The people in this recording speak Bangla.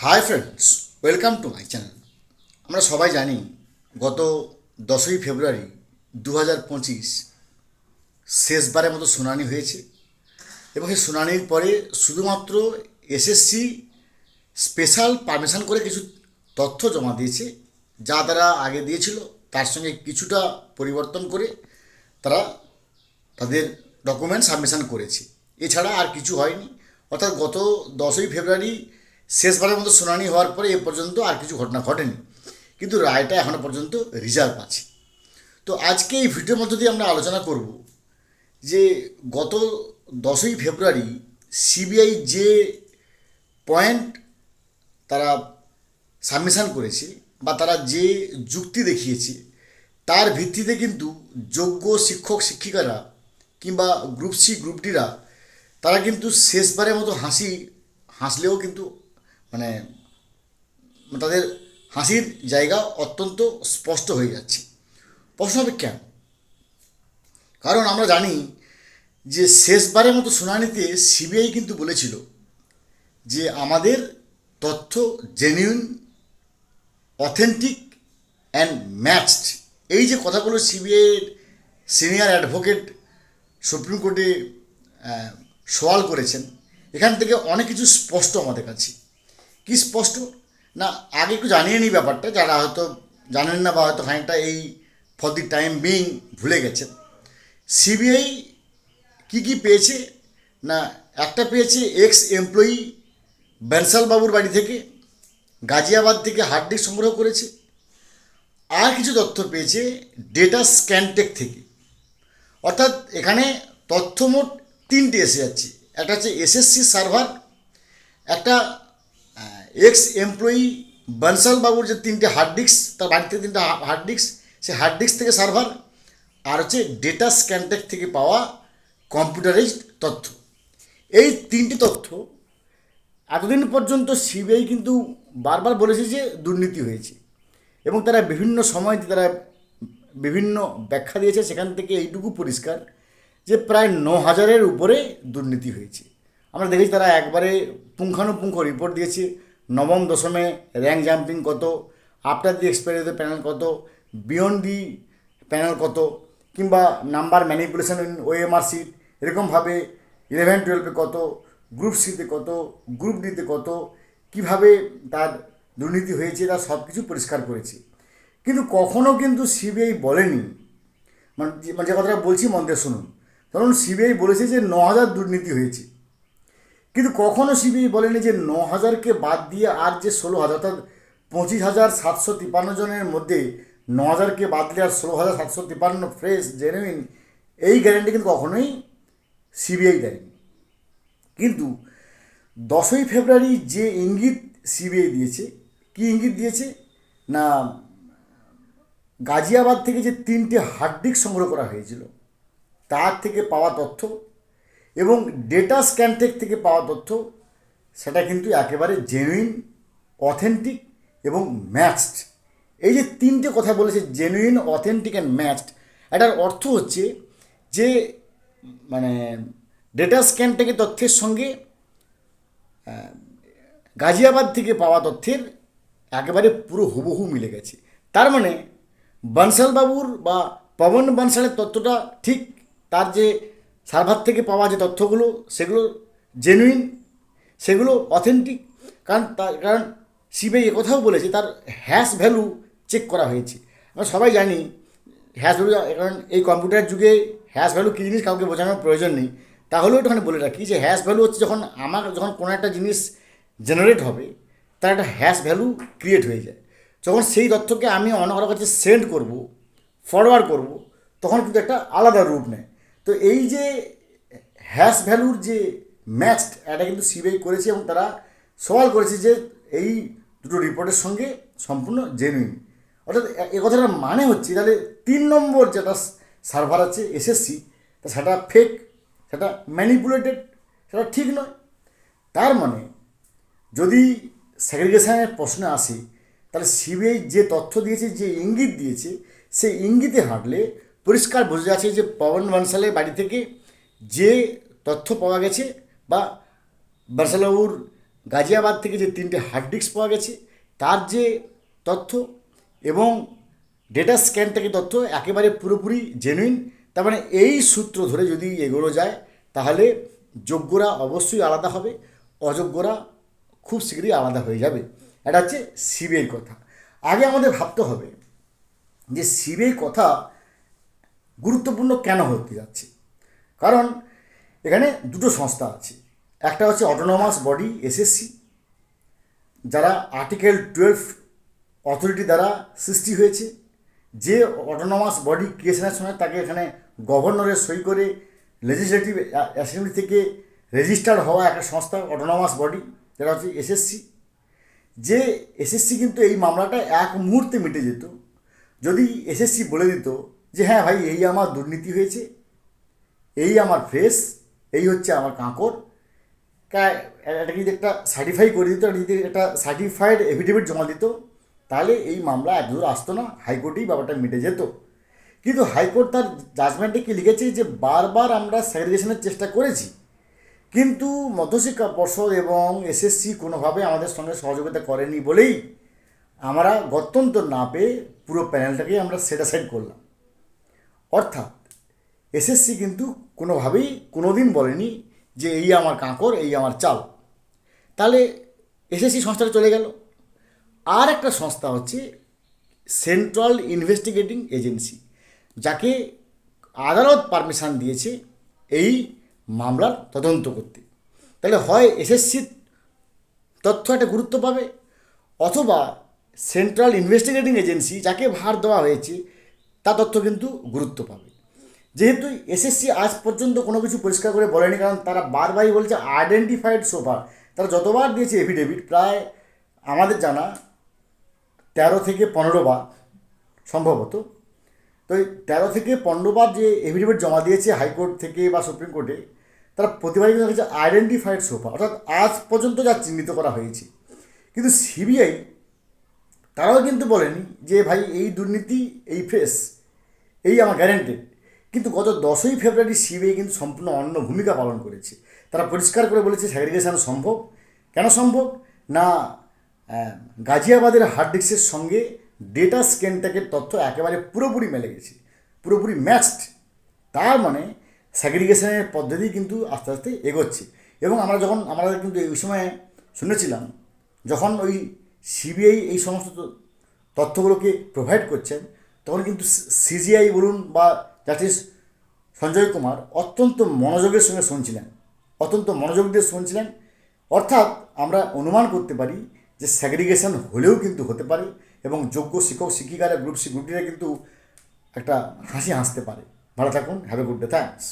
Hi friends welcome to my channel আমরা সবাই জানি গত দশই ফেব্রুয়ারি দু হাজার পঁচিশ শেষবারের মতো শুনানি হয়েছে এবং সেই শুনানির পরে শুধুমাত্র এসএসসি স্পেশাল পারমিশন করে কিছু তথ্য জমা দিয়েছে, যা তারা আগে দিয়েছিল, তার সঙ্গে কিছুটা পরিবর্তন করে তারা তাদের ডকুমেন্ট সাবমিশন করেছে। এছাড়া আর কিছু হয়নি। অর্থাৎ গত দশই ফেব্রুয়ারি শেষবারের মতো শুনানি হওয়ার পরে এ পর্যন্ত আর কিছু ঘটনা ঘটেনি। কিন্তু রায়টা এখনও পর্যন্ত রিজার্ভ আছে। তো আজকে এই ভিডিওর মধ্য দিয়ে আমরা আলোচনা করব যে গত দশই ফেব্রুয়ারি সিবিআই যে পয়েন্ট তারা সাবমিশন করেছে বা তারা যে যুক্তি দেখিয়েছে, তার ভিত্তিতে কিন্তু যোগ্য শিক্ষক, শিক্ষিকারা কিংবা গ্রুপ সি, গ্রুপ ডিরা তারা কিন্তু শেষবারের মতো হাসি, হাসলেও কিন্তু মানে তাদের হাসির জায়গা অত্যন্ত স্পষ্ট হয়ে যাচ্ছে। প্রশ্ন হবে কেন? কারণ আমরা জানি যে শেষবারের মতো শুনানিতে সিবিআই কিন্তু বলেছিল যে আমাদের তথ্য জেনুইন অথেন্টিক অ্যান্ড ম্যাচড এই যে কথাগুলো সিবিআইয়ের সিনিয়র অ্যাডভোকেট সুপ্রিম কোর্টে সওয়াল করেছেন, এখান থেকে অনেক কিছু স্পষ্ট আমাদের কাছে। কি স্পষ্ট? না, আগে একটু জানিয়ে নিই ব্যাপারটা, যারা হয়তো জানেন না বা হয়তো খানিকটা এই ফর দি টাইম বিং ভুলে গেছেন। সিবিআই কি কি পেয়েছে? না, একটা পেয়েছে এক্স এমপ্লয়ি বাবুর বাড়ি থেকে, গাজিয়াবাদ থেকে হার্ড ডিস্ক সংগ্রহ করেছে। আর কিছু তথ্য পেয়েছে ডেটা স্ক্যানটেক থেকে। অর্থাৎ এখানে তথ্য মোট তিনটে এসে যাচ্ছে। একটা হচ্ছে এসএসসি সার্ভার একটা এক্স এমপ্লয়ি বনসাল বাবুর যে তিনটে হার্ড ডিস্ক তার বাড়িতে তিনটে হার্ড ডিস্ক সেই হার্ড ডিস্ক থেকে সার্ভার আর হচ্ছে ডেটা স্ক্যানটেক থেকে পাওয়া কম্পিউটারাইজড তথ্য। এই তিনটি তথ্য এতদিন পর্যন্ত সিবিআই কিন্তু বারবার বলেছে যে দুর্নীতি হয়েছে এবং তারা বিভিন্ন সময় তারা বিভিন্ন ব্যাখ্যা দিয়েছে, সেখান থেকে এইটুকু পরিষ্কার যে প্রায় ন হাজারের উপরে দুর্নীতি হয়েছে। আমরা দেখেছি তারা একবারে পুঙ্খানুপুঙ্খ রিপোর্ট দিয়েছে নবম দশমে র্যাঙ্ক জাম্পিং কত আফটার দি এক্সপায়ারি প্যানেল কত বিয়ন্ড দি প্যানেল কত, কিংবা number manipulation in OMR sheet এরকমভাবে ইলেভেন টুয়েলভে কত গ্রুপ সিতে কত গ্রুপ ডিতে কত, কীভাবে তার দুর্নীতি হয়েছে, তার সব কিছু পরিষ্কার করেছে। কিন্তু কখনো কিন্তু সিবিআই বলেনি। মানে যে- মানে যে কথাটা বলছি মন দিয়ে শুনুন। ধরুন সিবিআই বলেছে যে ন হাজার দুর্নীতি হয়েছে। কিন্তু কখনো সিবিআই বলেনি যে ন হাজারকে বাদ দিয়ে আর যে ষোলো হাজার, অর্থাৎ পঁচিশ হাজার সাতশো তিপ্পান্ন জনের মধ্যে ন হাজারকে বাদ দিলে আর ষোলো হাজার সাতশো তিপ্পান্ন ফ্রেশ জেনুইন এই গ্যারেন্টি কিন্তু কখনোই সিবিআই দেয়নি। কিন্তু দশই ফেব্রুয়ারি যে ইঙ্গিত সিবিআই দিয়েছে, কি ইঙ্গিত দিয়েছে? না, গাজিয়াবাদ থেকে যে তিনটে হার্ড ডিস্ক সংগ্রহ করা হয়েছিল, তার থেকে পাওয়া তথ্য এবং ডেটা স্ক্যানটেক থেকে পাওয়া তথ্য, সেটা কিন্তু একেবারে জেনুইন অথেন্টিক এবং ম্যাচড এই যে তিনটে কথা বলেছে জেনুইন অথেন্টিক অ্যান্ড ম্যাচড এটার অর্থ হচ্ছে যে মানে ডেটা স্ক্যানটেকের তথ্যের সঙ্গে গাজিয়াবাদ থেকে পাওয়া তথ্যের একেবারে পুরো হুবহু মিলে গেছে। তার মানে বনসাল বাবুর বা পবন বনসালের তথ্যটা ঠিক, তার যে সার্ভার থেকে পাওয়া যে তথ্যগুলো, সেগুলো জেনুইন সেগুলো অথেন্টিক কারণ তার কারণ সিবিআই কথাও বলেছে, তার হ্যাশ ভ্যালু চেক করা হয়েছে। আমরা সবাই জানি হ্যাশ ভ্যালু কারণ এই কম্পিউটার যুগে হ্যাশ ভ্যালু কী জিনিস কাউকে বোঝানোর প্রয়োজন নেই। তাহলেও একটুখানি বলে রাখি যে হ্যাশ ভ্যালু হচ্ছে যখন আমার, যখন কোনো একটা জিনিস জেনারেট হবে, তার একটা হ্যাশ ভ্যালু ক্রিয়েট হয়ে যায়। যখন সেই তথ্যকে আমি অন্য কারোর কাছে সেন্ড করব ফরওয়ার্ড করব, তখন কিন্তু একটা আলাদা রূপ নেয়। তো এই যে হ্যাশ ভ্যালুর যে ম্যাচড এটা কিন্তু সিবিআই করেছে এবং তারা সওয়াল করেছে যে এই দুটো রিপোর্টের সঙ্গে সম্পূর্ণ জেনুইন অর্থাৎ এ- মানে হচ্ছে, তাহলে তিন নম্বর যেটা সার্ভার আছে এসএসসি তা সেটা ফেক সেটা ম্যানিপুলেটেড সেটা ঠিক নয়। তার মানে যদি সেগ্রিগেশনের প্রশ্ন আসে, তাহলে সিবিআই যে তথ্য দিয়েছে, যে ইঙ্গিত দিয়েছে, সেই ইঙ্গিতে হাঁটলে পরিষ্কার বোঝা যাচ্ছে যে পবন বনসালের বাড়ি থেকে যে তথ্য পাওয়া গেছে বা বনসালবাবুর গাজিয়াবাদ থেকে যে তিনটে হার্ড ডিস্ক পাওয়া গেছে, তার যে তথ্য এবং ডেটা স্ক্যান থেকে তথ্য একেবারে পুরোপুরি জেনুইন তার মানে এই সূত্র ধরে যদি এগোনো যায়, তাহলে যোগ্যরা অবশ্যই আলাদা হবে, অযোগ্যরা খুব শীঘ্রই আলাদা হয়ে যাবে। এটা হচ্ছে সিবিআইয়ের কথা। আগে আমাদের ভাবতে হবে যে সিবিআই কথা গুরুত্বপূর্ণ কেন হতে যাচ্ছে? কারণ এখানে দুটো সংস্থা আছে। একটা হচ্ছে অটোনমাস বডি এসএসসি যারা আর্টিকেল টুয়েলভ অথরিটি দ্বারা সৃষ্টি হয়েছে। যে অটোনমাস বডি ক্রিয়েশনের সময় তাকে এখানে গভর্নরের সই করে লেজিসলেটিভ অ্যাসেম্বলি থেকে রেজিস্টার্ড হওয়া একটা সংস্থা অটোনমাস বডি যেটা হচ্ছে এসএসসি যে এসএসসি কিন্তু এই মামলাটা এক মুহূর্তে মিটে যেত। যদি এসএসসি বলে দিত যে হ্যাঁ ভাই, এই আমার দুর্নীতি হয়েছে, এই আমার ফেস এই হচ্ছে আমার কাঁকড় এটা যদি একটা সার্টিফাই করে দিত যদি একটা সার্টিফাইড এফিডেভিট জমা দিত, তাহলে এই মামলা একদূর আসতো না, হাইকোর্টেই ব্যাপারটা মিটে যেত। কিন্তু হাইকোর্ট তার জাজমেন্টে কি লিখেছে যে বারবার আমরা সেগ্রিগেশনের চেষ্টা করেছি, কিন্তু মধ্যশিক্ষা পর্ষদ এবং এসএসসি কোনোভাবে আমাদের সঙ্গে সহযোগিতা করেনি বলেই আমরা গত্যন্তর না পেয়ে পুরো প্যানেলটাকেই আমরা সেট অ্যাসাইড করলাম। অর্থাৎ এসএসসি কিন্তু কোনোভাবেই কোনোদিন বলেনি যে এই আমার কাঁকর, এই আমার চাল। তাহলে এসএসসি সংস্থাটা চলে গেল। আর একটা সংস্থা হচ্ছে সেন্ট্রাল ইনভেস্টিগেটিং এজেন্সি যাকে আদালত পারমিশন দিয়েছে এই মামলার তদন্ত করতে। তাহলে হয় এসএসসির তথ্য একটা গুরুত্ব পাবে, অথবা সেন্ট্রাল ইনভেস্টিগেটিং এজেন্সি যাকে ভার দেওয়া হয়েছে তা তথ্য কিন্তু গুরুত্ব পাবে। যেহেতু এসএসসি আজ পর্যন্ত কোনো কিছু পরিষ্কার করে বলেনি, কারণ তারা বারবারই বলছে আইডেন্টিফাইড সোফা তারা যতবার দিয়েছে এফিডেভিট প্রায় আমাদের জানা তেরো থেকে পনেরো বার সম্ভবত। তো এই তেরো থেকে পনেরো বার যে এফিডেভিট জমা দিয়েছে হাইকোর্ট থেকে বা সুপ্রিম কোর্টে, তারা প্রতিবারই কিন্তু আইডেন্টিফাইড সোফা অর্থাৎ আজ পর্যন্ত যা চিহ্নিত করা হয়েছে। কিন্তু সিবিআই তারাও কিন্তু বলেন যে, ভাই, এই দুর্নীতি, এই ফেস, এই আমার গ্যারেন্টেড কিন্তু গত দশই ফেব্রুয়ারি সিবিআই কিন্তু সম্পূর্ণ অন্য ভূমিকা পালন করেছে। তারা পরিষ্কার করে বলেছে স্যাগ্রিগেশন সম্ভব? কেন সম্ভব? না গাজিয়াবাদের হার্ড ডিস্কের সঙ্গে ডেটা স্ক্যানটাকের তথ্য একেবারে পুরোপুরি মেলে গেছে, পুরোপুরি ম্যাচড তার মানে স্যাগ্রিগেশনের পদ্ধতি কিন্তু আস্তে আস্তে এগোচ্ছে। এবং আমরা যখন, আমরা কিন্তু এই সময় শুনেছিলাম, যখন ওই সিবিআই এই সমস্ত তথ্যগুলোকে প্রোভাইড করছেন, তখন কিন্তু সিজিআই বলুন বা জাস্টিস সঞ্জয় কুমার অত্যন্ত মনোযোগের সঙ্গে শুনছিলেন, অত্যন্ত মনোযোগ দিয়ে শুনছিলেন। অর্থাৎ আমরা অনুমান করতে পারি যে স্যাগ্রিগেশন হলেও কিন্তু হতে পারে এবং যোগ্য শিক্ষক শিক্ষিকারা গ্রুপ সি গ্রুপ কিন্তু একটা হাসি হাসতে পারে। ভালো থাকুন have a good day thanks